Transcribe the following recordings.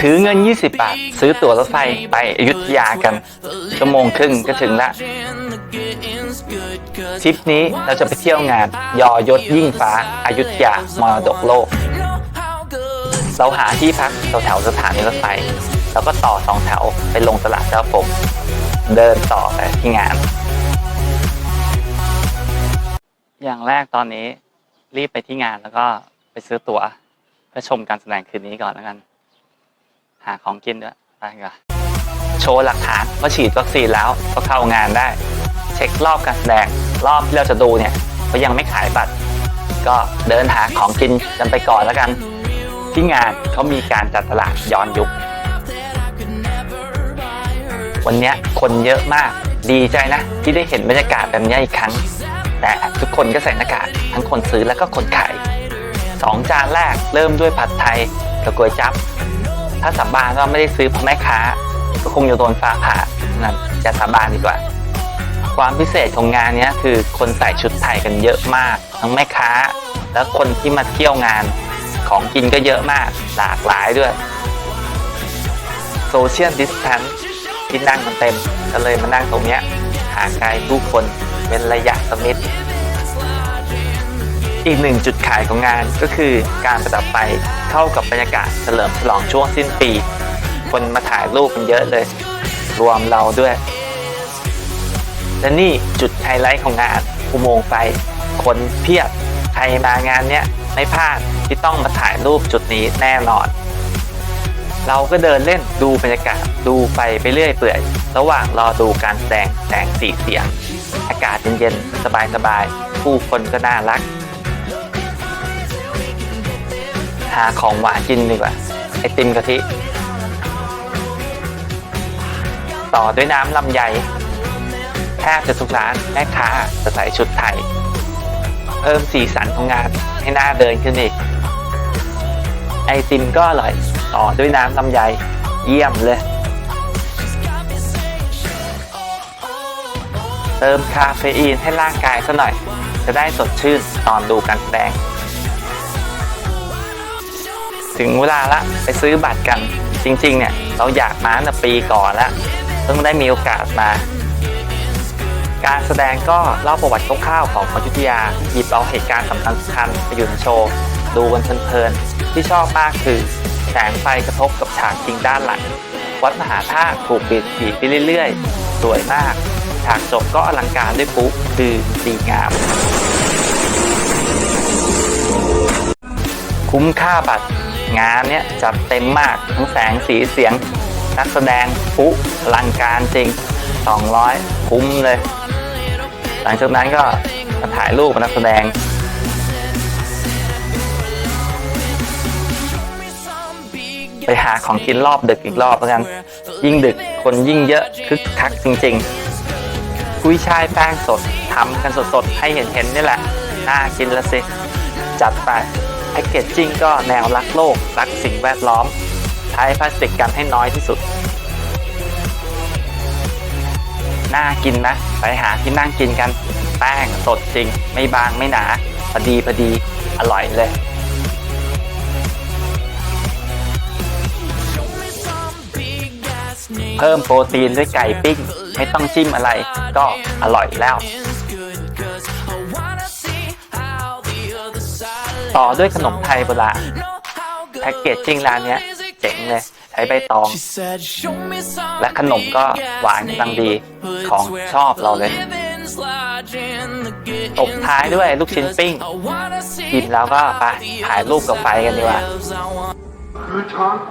ถือเงิน 20 บาท ซื้อตั๋วรถไฟไปอยุธยากัน ชั่วโมงครึ่งก็ถึงละทริปนี้เราจะไปเที่ยวงานยอยศยิ่งฟ้าอายุธยามรดกโลก เราหาที่พักแถวๆสถานีรถไฟ แล้วก็ต่อสองแถวไปลงตลาดเจ้าผมเดินต่อไปที่งาน อย่างแรกตอนนี้รีบไปที่งานแล้วก็ไปซื้อตั๋ว เพื่อชมการแสดงคืนนี้ก่อนแล้วกัน หาของกินด้วยไปกันโชว์หลักฐานว่าฉีดวัคซีนแล้วก็เข้างานได้ เช็ครอบการแสดงรอบที่เราจะดูเนี่ยก็ยังไม่ขายบัตร ก็เดินหาของกินกันไปก่อนแล้วกัน ที่งานเขามีการจัดตลาดย้อนยุค วันนี้คนเยอะมากดีใจนะ ที่ได้เห็นบรรยากาศแบบนี้อีกครั้ง แต่ทุกคนก็ใส่หน้ากากทั้งคนซื้อแล้วก็คนขาย สองจานแรกเริ่มด้วยผัดไทยกับก๋วยจั๊บถ้าสับบานก็ไม่ได้ซื้อเพราะแม่ค้า ก็คงจะโดนฟ้าผ่านั้นจะสาบานดีกว่า ความพิเศษของงานนี้คือคนใส่ชุดไทยกันเยอะมาก ทั้งแม่ค้า และคนที่มาเที่ยวงานของกินก็เยอะมากหลากหลายด้วยโซเชียลดิสแทนที่นั่งมันเต็มก็เลยมานั่งตรงเนี้ยห่างไกลผู้คนเป็นระยะสมิธ อีกหนึ่งจุดขายของงานก็คือการประดับไฟเข้ากับบรรยากาศเฉลิมฉลองช่วงสิ้นปี คนมาถ่ายรูปกันเยอะเลย รวมเราด้วย และนี่จุดไฮไลท์ของงานอุโมงค์ไฟ คนเพียบใครมางานเนี้ยไม่พลาดที่ต้องมาถ่ายรูปจุดนี้แน่นอน เราก็เดินเล่นดูบรรยากาศดูไฟไปเรื่อยเปื่อย ระหว่างรอดูการแสดงแสงสีเสียง อากาศเย็นๆสบายๆผู้คนก็น่ารัก หาของหวานกินดีกว่า ไอติมกะทิ ต่อด้วยน้ำลำไยแทบจะทุกร้านแม่ค้าจะใส่ชุดไทย เพิ่มสีสันของงานให้หน้าเดินขึ้นอีก ไอติมก็อร่อย ต่อด้วยน้ำลำไยเยี่ยมเลยเติมคาเฟอีนให้ร่างกายซะหน่อย จะได้สดชื่นตอนดูการแสดง ถึงเวลาละไปซื้อบัตรกัน จริง ๆ เนี่ย เราอยากมาตั้งแต่ปีก่อนแล้วเพิ่งได้มีโอกาสมา การแสดงก็เล่าประวัติคร่าวๆของอยุธยาหยิบเอาเหตุการณ์สำคัญๆไปอยู่ในโชว์ ดูกันเพลินๆที่ชอบมากคือแสงไฟกระทบกับฉากจริงด้านหลัง วัดมหาธาตุถูกปิดสีไปเรื่อยๆ สวยมาก ฉากจบก็อลังการด้วยปุ๊บคือดีงาม คุ้มค่าบัตร งานเนี้ยจัดเต็มมากทั้งแสงสีเสียงนักแสดงปุ๊อลังการจริง 200 คุ้มเลย หลังจากนั้นก็มาถ่ายรูปกับนักแสดง ไปหาของกินรอบดึกอีกรอบแล้วกัน ยิ่งดึกคนยิ่งเยอะคึกคักจริงๆ กุยช่ายแป้งสดทำกันสดๆ ให้เห็นๆนี่แหละ น่ากินละสิ จัดไป แพคเกจจิ้งก็แนวรักโลก รักสิ่งแวดล้อม ใช้พลาสติกกันให้น้อยที่สุด น่ากินนะ ไปหาที่นั่งกินกัน แป้งสดจริง ไม่บางไม่หนา พอดีพอดี อร่อยเลยเพิ่มโปรตีนด้วยไก่ปิ้ง ไม่ต้องจิ้มอะไรก็อร่อยแล้ว ต่อด้วยขนมไทยโบราณแพ็กเกจจิ้งร้านเนี้ยเจ๋งเลยใช้ใบตอง และขนมก็หวานกำลังดีของชอบเราเลยตบท้ายด้วยลูกชิ้นปิ้งกินแล้วก็ไปถ่ายรูปกับไฟกันดีกว่า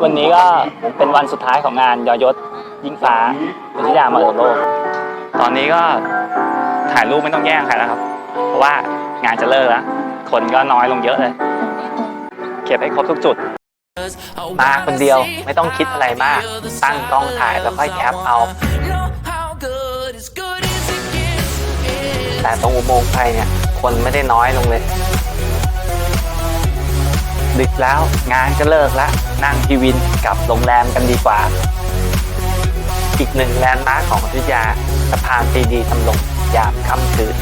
วันนี้ก็เป็นวันสุดท้ายของงานยอยศยิ่งฟ้าวิทยามรดกโลก ตอนนี้ก็ถ่ายรูปไม่ต้องแย่งใครแล้วครับ เพราะว่างานจะเลิกแล้ว คนก็น้อยลงเยอะเลย เก็บให้ครบทุกจุด มาคนเดียวไม่ต้องคิดอะไรมาก ตั้งกล้องถ่ายแล้วค่อยแคปเอา แต่ตรงอุโมงค์ไฟเนี่ย คนไม่ได้น้อยลงเลย ดึกแล้วงานก็เลิกแล้วนั่งพีวินกลับโรงแรมกันดีกว่า อีกหนึ่งแลนด์มาร์คของอยุธยาสะพานปรีดีทำลงยามค่ำคืน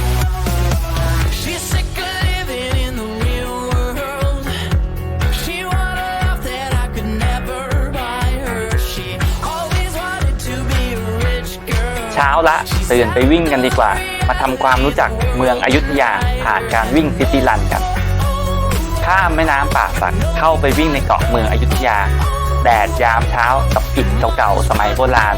ช้าละตื่นไปวิ่งกันดีกว่า มาทำความรู้จักเมืองอยุธยาผ่านการวิ่งซิตี้รันกันข้ามแม่น้ำป่าสักเข้าไปวิ่งในเกาะเมืองอยุธยา แดดยามเช้ากับอิฐเก่าๆสมัยโบราณ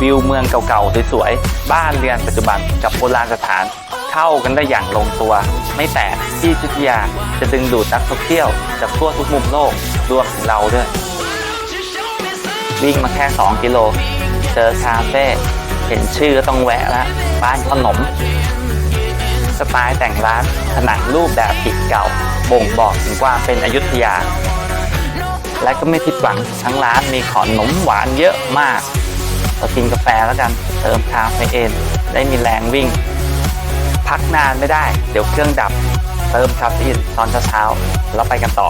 วิวเมืองเก่าๆสวยๆบ้านเรือนปัจจุบันกับโบราณสถานเข้ากันได้อย่างลงตัว ไม่แปลกที่อยุธยาจะดึงดูดนักท่องเที่ยวจากทั่วทุกมุมโลกรวมถึงเราด้วย วิ่งมาแค่ 2 กิโล เจอคาเฟ่ เห็นชื่อก็ต้องแวะล้วบ้านขนม สไตล์แต่งร้านผนังรูปแบบอิฐเก่า บ่งบอกถึงความเป็นอยุธยา และก็ไม่ผิดหวังทั้งร้านมีขนมหวานเยอะมากเรากินกาแฟแล้วกันเติมคาเฟอีนได้มีแรงวิ่ง พักนานไม่ได้ เดี๋ยวเครื่องดับ เติมคาเฟอีนตอนเช้าๆแล้วไปกันต่อ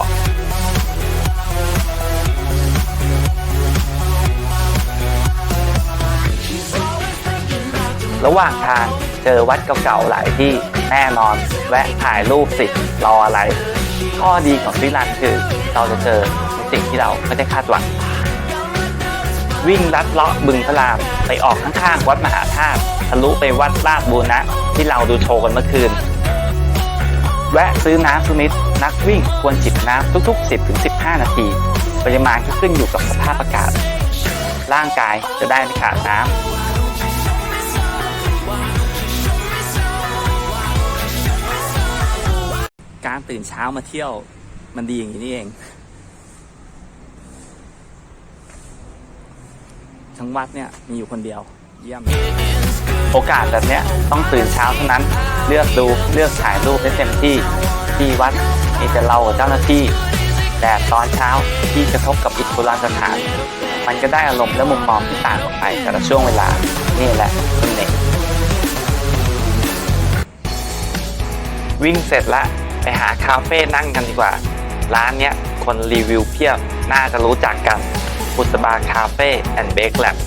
ระหว่างทางเจอวัดเก่าๆหลายที่แน่นอนแวะถ่ายรูปสิรออะไร ข้อดีของฟิลันคือเราจะเจอสิ่งที่เราไม่ได้คาดหวัง วิ่งลัดเลาะบึงพระรามไปออกข้างๆวัดมหาธาตุทะลุไปวัดลาดบูรณะที่เราดูโชว์กันเมื่อคืน แวะซื้อน้ำทุนิดนักวิ่งควรจิบน้ำทุก ๆ 10-15 นาที ปริมาณก็ขึ้นอยู่กับสภาพอากาศ ร่างกายจะได้ไม่ขาดน้ำ การตื่นเช้ามาเที่ยว มันดีอย่างนี้นี่เอง ทั้งวัดเนี่ยมีอยู่คนเดียว เยี่ยม โอกาสแบบเนี้ยต้องตื่นเช้าเท่านั้น เลือกดูเลือกถ่ายรูปให้เต็มที่ที่วัดมีแต่เราเจ้าหน้าที่แต่ตอนเช้าที่กระทบกับอิฐโบราณสถาน มันก็ได้อารมณ์และมุมมองที่ต่างออกไปแต่ละช่วงเวลา นี่แหละเสน่ห์วิ่งเสร็จละ ไปหาคาเฟ่นั่งกันดีกว่า ร้านเนี้ยคนรีวิวเพียบ น่าจะรู้จักกันบุษบาคาเฟ่แอนด์เบคแลบ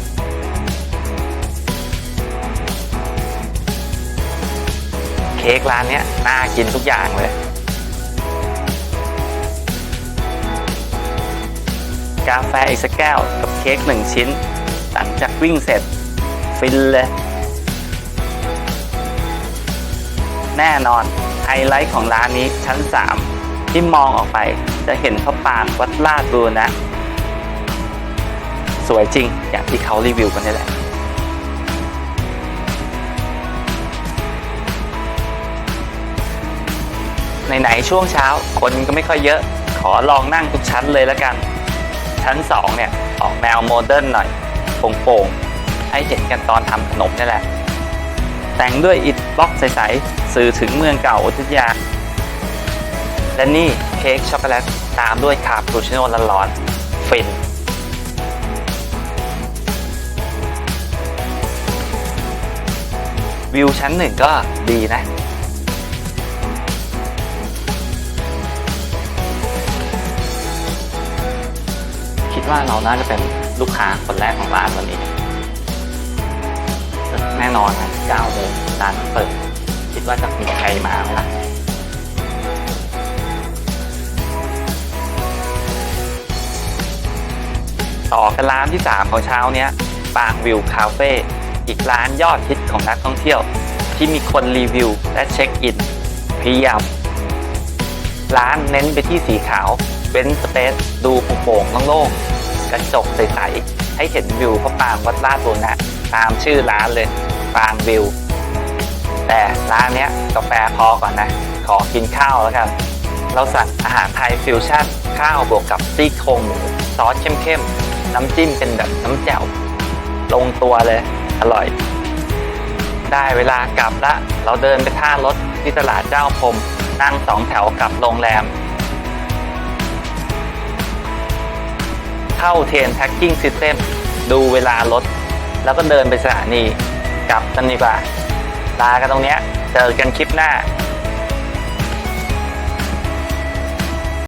เค้กร้านเนี้ยน่ากินทุกอย่างเลย กาแฟอีกสักแก้วกับเค้กหนึ่งชิ้น หลังจากวิ่งเสร็จ ฟินเลย แน่นอน ไฮไลท์ของร้านนี้ชั้น 3 ที่มองออกไปจะเห็นพระปางวัดลาดบูรณะ สวยจริงอย่างที่เขารีวิวกันนี่แหละไหนๆช่วงเช้าคนก็ไม่ค่อยเยอะ ขอลองนั่งทุกชั้นเลยแล้วกัน ชั้น 2 เนี่ย ออกแนวโมเดิร์นหน่อยโป่งๆให้เห็นกันตอนทำขนมนี่แหละ แต่งด้วยอิฐบล็อกใสๆ สื่อถึงเมืองเก่าอยุธยา และนี่เค้กช็อกโกแลตตามด้วยคาปูชิโน่ร้อนๆฟินวิวชั้นหนึ่งก็ดีนะ คิดว่าเราน่าจะเป็นลูกค้าคนแรกของร้านวันนี้ แน่นอนครับเก้าโมงร้านเปิด ว่าจะมีใครมาไหมล่ะต่อกันร้านที่ 3 ของเช้าเนี้ยปางวิวคาเฟ่อีกร้านยอดฮิตของนักท่องเที่ยว ที่มีคนรีวิวและเช็คอินเพียบร้านเน้นไปที่สีขาวเว้นสเปซดูโปร่งโล่งๆกระจกใสๆให้เห็นวิวพระปางวัดลาดบูรณะตามชื่อร้านเลยปางวิว แต่ร้านเนี้ยกาแฟพอก่อนนะ ขอกินข้าวแล้วกัน เราสั่งอาหารไทยฟิวชั่นข้าวบวกกับซี่โครงหมูซอสเข้มๆ น้ำจิ้มเป็นแบบน้ำแจ่ว ลงตัวเลย อร่อย ได้เวลากลับละ เราเดินไปท่ารถที่ตลาดเจ้าพรมนั่งสองแถวกลับโรงแรม เข้าเทนแท็กกิ้งซิสเต็มดูเวลารถ แล้วก็เดินไปสถานี กลับกันดีกว่า ลากันตรงเนี้ยเจอกันคลิปหน้า